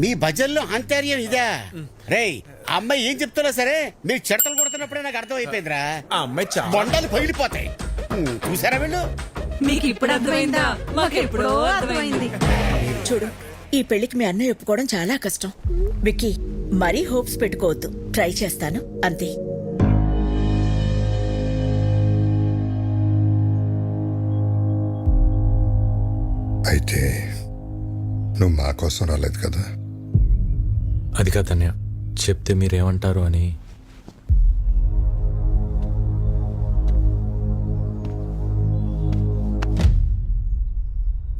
మీ భజనలో అంతర్యం ఇదా? రేయ్ అమ్మాయి ఏం చెప్తున్నా సరే? మీరు చెడతలు కొడుతున్నప్పుడే నాకు అర్థం అయిపోయిందిరా ఆ అమ్మాయి చాలా బొండాలు పగిలిపోతాయి. చూసారా వీళ్ళు? మీకు ఇప్పుడు అర్థమైందా? మాకెప్పుడో అర్థమైంది. చూడు ఈ పెళ్ళికి మీ అన్నయ్య ఒప్పుకోవడం చాలా కష్టం. విక్కీ మరీ హోప్స్ పెట్టుకోవద్దు. ట్రై చేస్తాను అంతే. అయితే నువ్వు మా కోసం రాలేదు కదా? అది కాదన్య చెప్తే మీరేమంటారు అని.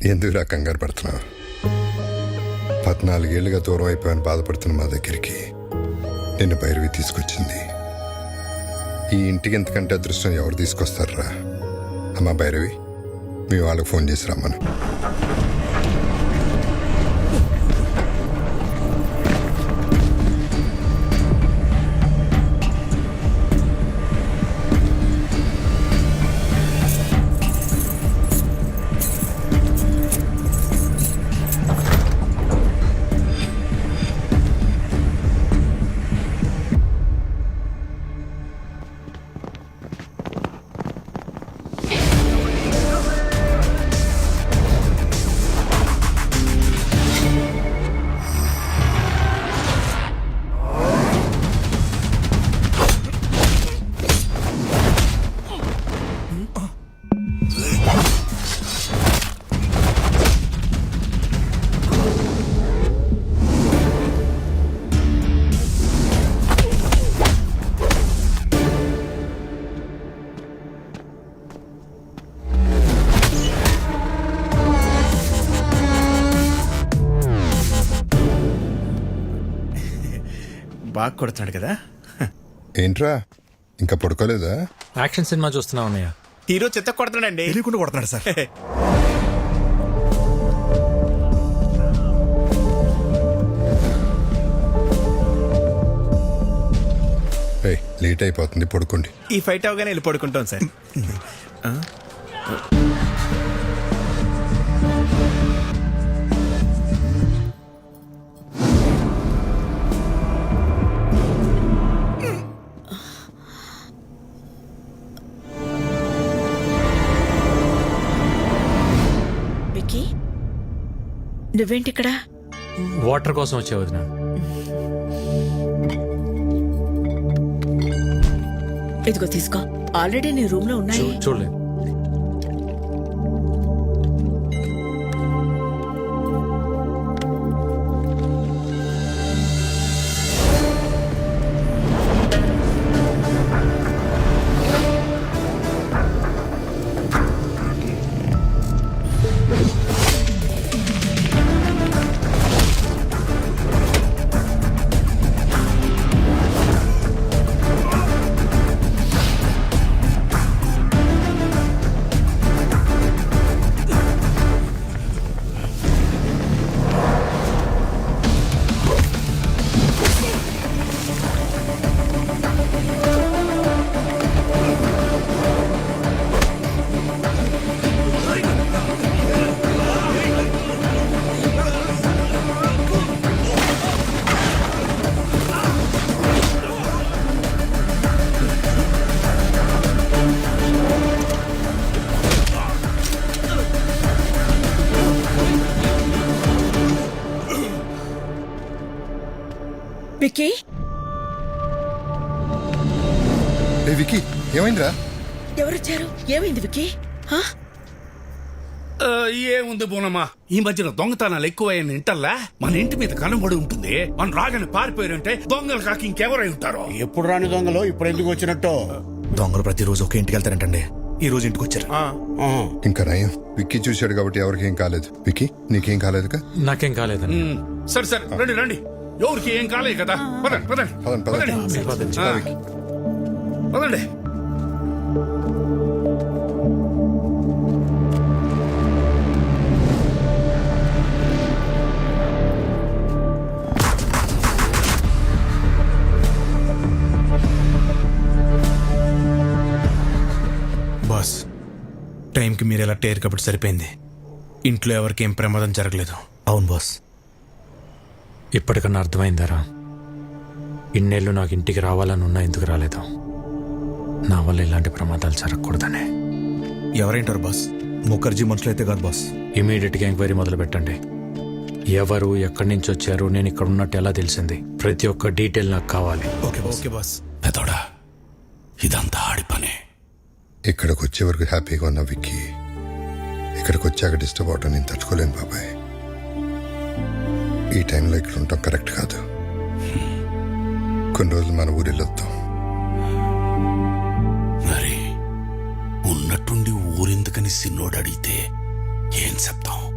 ఎందుకురా కంగారు పడుతున్నావు? పద్నాలుగేళ్ళుగా దూరం అయిపోయాను బాధపడుతున్న మా దగ్గరికి. నిన్ను భైరవి తీసుకొచ్చింది. ఈ ఇంటికి ఎంతకంటే అదృష్టం ఎవరు తీసుకొస్తారా అమ్మా భైరవి మీ వాళ్ళకి ఫోన్ చేసి రమ్మను. బాగా కొడుతున్నాడు కదా. ఏంట్రా? ఇంకా పడుకోలేదా? యాక్షన్ సినిమా చూస్తున్నా ఉన్నాయా హీరో చెత్త కొడుతున్నాడండి. తెలియకుండా కొడుతున్నాడు సార్. ఏయ్ లేట్ అయిపోతుంది పడుకోండి. ఈ ఫైట్ అవగానే వెళ్ళి పడుకుంటాం సార్. నువ్వేంటిక్కడ? వాటర్ కోసం వచ్చే వదిన. ఇదిగో తీసుకో. ఆల్రెడీ నీ రూమ్లో ఉన్నాయి చూడలేదు. విక్కీ ఏ వికీ ఏమైందిరా? ఎవరొచ్చారు? ఏమైంది విక్కీ హా? ఆ, ఏముంది బోనమ్మా? ఈ మధ్యన దొంగతనాలు ఎక్కువయ్యని ఇంటల్లా మన ఇంటి మీద కనబడి ఉంటుంది. మన రాగానే పారిపోయారంటే దొంగలు కాక ఇంకెవరై ఉంటారో? ఎప్పుడు రాని దొంగలు ఇప్పుడు ఎందుకు వచ్చినట్టు? దొంగలు ప్రతిరోజు ఒక ఇంటికి వెళ్తారంటండి. ఈ రోజు ఇంటికి వచ్చారు. ఆహా. ఇంకా నయం. విక్కీ చూశాడు కాబట్టి ఎవరికి ఏం కాలేదు. విక్కీ నీకేం కాలేదుగా? నాకేం కాలేదని ఉమ్, సరే సరే రండి రండి. ఎవరికి ఏం కాలేదు కదా. పదండి పదండి. పదండి, పదండి. పదండి. ఆ, పదండి. బాస్ టైంకి మీరు ఎలా టేర్ కాబట్టి సరిపోయింది. ఇంట్లో ఎవరికి ఏం ప్రమాదం జరగలేదు. అవును బాస్. ఇప్పటికన్నా అర్థమైందరా? ఇన్నేళ్ళు నాకు ఇంటికి రావాలని ఉన్నా ఎందుకు రాలేదు? నా వల్ల ఇలాంటి ప్రమాదాలు జరగకూడదనే. ఎవరేంటారు బాస్? ముఖర్జీ మనుషులు అయితే కాదు బాస్. ఇమీడియట్గా ఎంక్వైరీ మొదలు పెట్టండి ఎవరు ఎక్కడి నుంచి వచ్చారు నేను ఇక్కడ ఉన్నట్టు ఎలా తెలిసింది? ప్రతి ఒక్క డీటెయిల్ నాకు కావాలి. Okay okay boss. పెదోడా ఇదంతా ఆడి పనే. ఇక్కడికి వచ్చే వరకు హ్యాపీగా ఉన్న విక్కీ ఇక్కడికి వచ్చాక డిస్టర్బ్ అవటం నేను తట్టుకోలేను బాబాయ్. ఈ టైంలో ఇక్కడ ఉండటం కరెక్ట్ కాదు. కొన్ని రోజులు మన ఊరు వెళ్ళొద్దాం. మరి ఉన్నట్టుండి ఊరెందుకని సిన్నోడు అడిగితే ఏం చెప్తాం?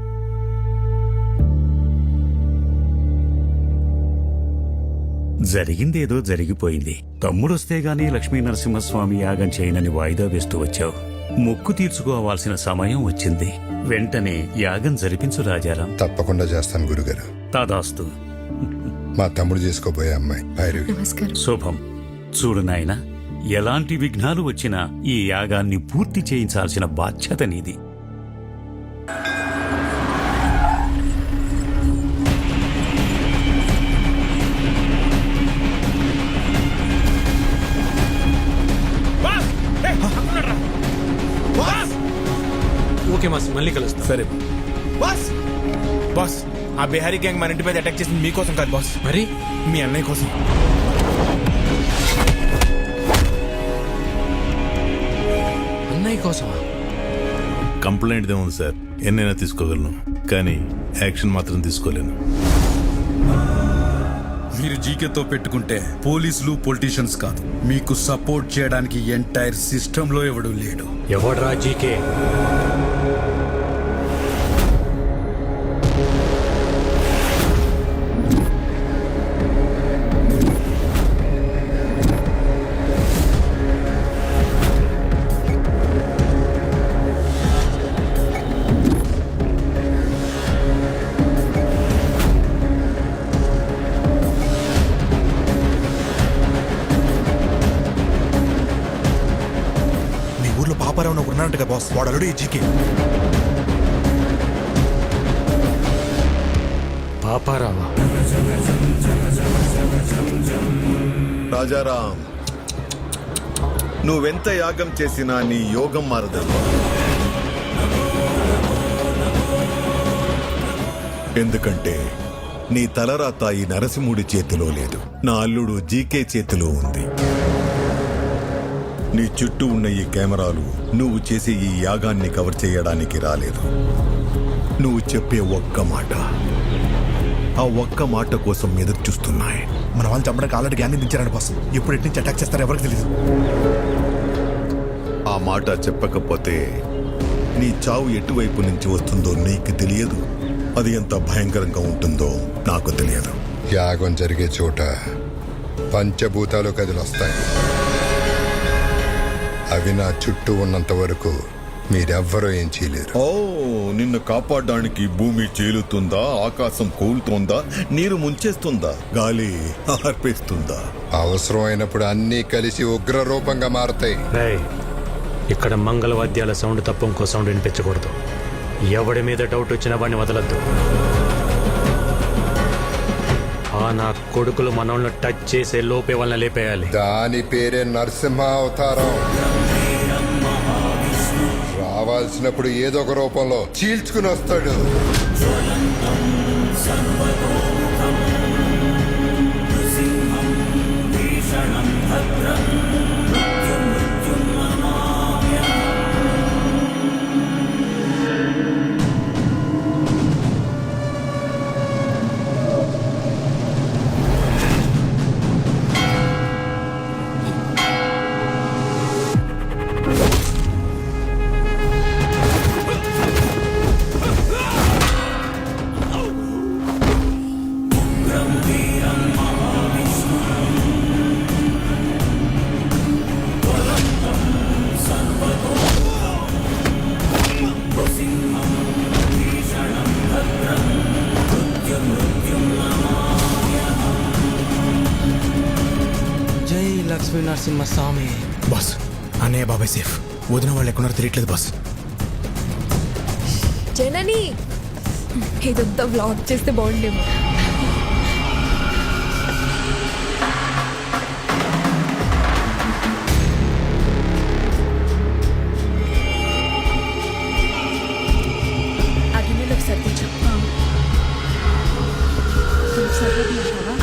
జరిగిందేదో జరిగిపోయింది. తమ్ముడొస్తే గాని లక్ష్మీ నరసింహస్వామి యాగం చేయనని వాయిదా వేస్తూ వచ్చావు. మొక్కు తీర్చుకోవాల్సిన సమయం వచ్చింది. వెంటనే యాగం జరిపించు రాజారాం. తప్పకుండా చేస్తాను గురుగారు. తదాస్తు మా తమ్ముడు చేసుకోబోయే అమ్మాయి భైరవి. శుభం. చూడు నాయనా ఎలాంటి విఘ్నాలు వచ్చినా ఈ యాగాన్ని పూర్తి చేయించాల్సిన బాధ్యత నీది. ఓకే మాస్ మళ్ళీ కలుస్తాం. సరే. బాస్! బాస్! ఆ బిహారీ గ్యాంగ్ మన ఇంటి మీద అటాక్ చేసింది మీకోసం కాదు బాస్ మరి? మీ అన్నయ్య కోసం. అన్నయ్య కోసమా? కంప్లైంట్ ఉంది సార్ ఎన్నైనా తీసుకోగలను. కానీ యాక్షన్ మాత్రం తీసుకోలేను. మీరు జీకేతో పెట్టుకుంటే పోలీసులు పొలిటీషియన్స్ కాదు. మీకు సపోర్ట్ చేయడానికి ఎంటైర్ సిస్టంలో ఎవడు లేడు. ఎవడ్రా జీకే? ఉన్నాడంట కదా బాస్ వాడు అల్లుడు ఈ జీకే. పాపారావా? రాజారాం నువ్వెంత యాగం చేసినా నీ యోగం మారదమ్మా ఎందుకంటే నీ తలరాత ఈ నరసింహుడి చేతిలో లేదు. నా అల్లుడు జీకే చేతిలో ఉంది. నీ చుట్టూ ఉన్న ఈ కెమెరాలు నువ్వు చేసే ఈ యాగాన్ని కవర్ చేయడానికి రాలేదు. నువ్వు చెప్పే ఒక్క మాట. ఆ ఒక్క మాట కోసం ఎదురు చూస్తున్నాయి. మన వాళ్ళు చంపడానికి ఆల్రెడీ గ్యాంగ్ దించారంట బాస్ ఎప్పుడు ఎటు నుంచి అటాక్ చేస్తారో ఎవరికి తెలియదు ఆ మాట చెప్పకపోతే నీ చావు ఎటువైపు నుంచి వస్తుందో నీకు తెలియదు. అది ఎంత భయంకరంగా ఉంటుందో నాకు తెలియదు. యాగం జరిగే చోట పంచభూతాలు కదిలొస్తాయి. అవి నా చుట్టూ ఉన్నంత వరకు మీరెవ్వరూ ఏం చేయలేరు. ఓ నిన్ను కాపాడడానికి భూమి చీలుతుందా? ఆకాశం కూలుతోందా? నీరు ముంచేస్తుందా? గాలి ఆర్పేస్తుందా? అవసరమైనప్పుడు అన్నీ కలిసి ఉగ్ర రూపంగా మారతాయి. రేయ్ ఇక్కడ మంగళవాద్యాల సౌండ్ తప్ప ఇంకో సౌండ్ వినిపించకూడదు. ఎవడి మీద డౌట్ వచ్చినా వాడిని వదలద్దు. ఆ నా కొడుకులు మనల్ని టచ్ చేసే లోపే వాళ్ళని లేపేయాలి. దాని పేరే నరసింహ అవతారం. కావాల్సినప్పుడు ఏదో ఒక రూపంలో చీల్చుకుని వస్తాడు. నరసింహస్వామి. బాస్ అన్నయ్య బాబాయ్ సేఫ్. వదిన వాళ్ళు ఎక్కడున్నారో తెలియట్లేదు బాస్. జనని! ఇదంతా బ్లాగ్ చేస్తే బాగుండేమో.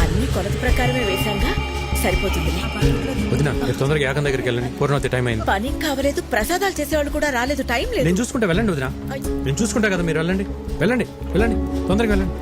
అన్ని కొలత ప్రకారమే వేశాంగా? సరిపోతుందిలే వదిన మీరు తొందరగా యాగం దగ్గరికి వెళ్ళండి. పూర్ణవతి టైం అయింది. పని కావలేదు ప్రసాదాలు చేసేవాళ్ళు కూడా రాలేదు టైం లేదు. నేను చూసుకుంటా వెళ్ళండి వదిన. నేను చూసుకుంటా కదా మీరు వెళ్ళండి. వెళ్ళండి వెళ్ళండి. తొందరగా వెళ్ళండి.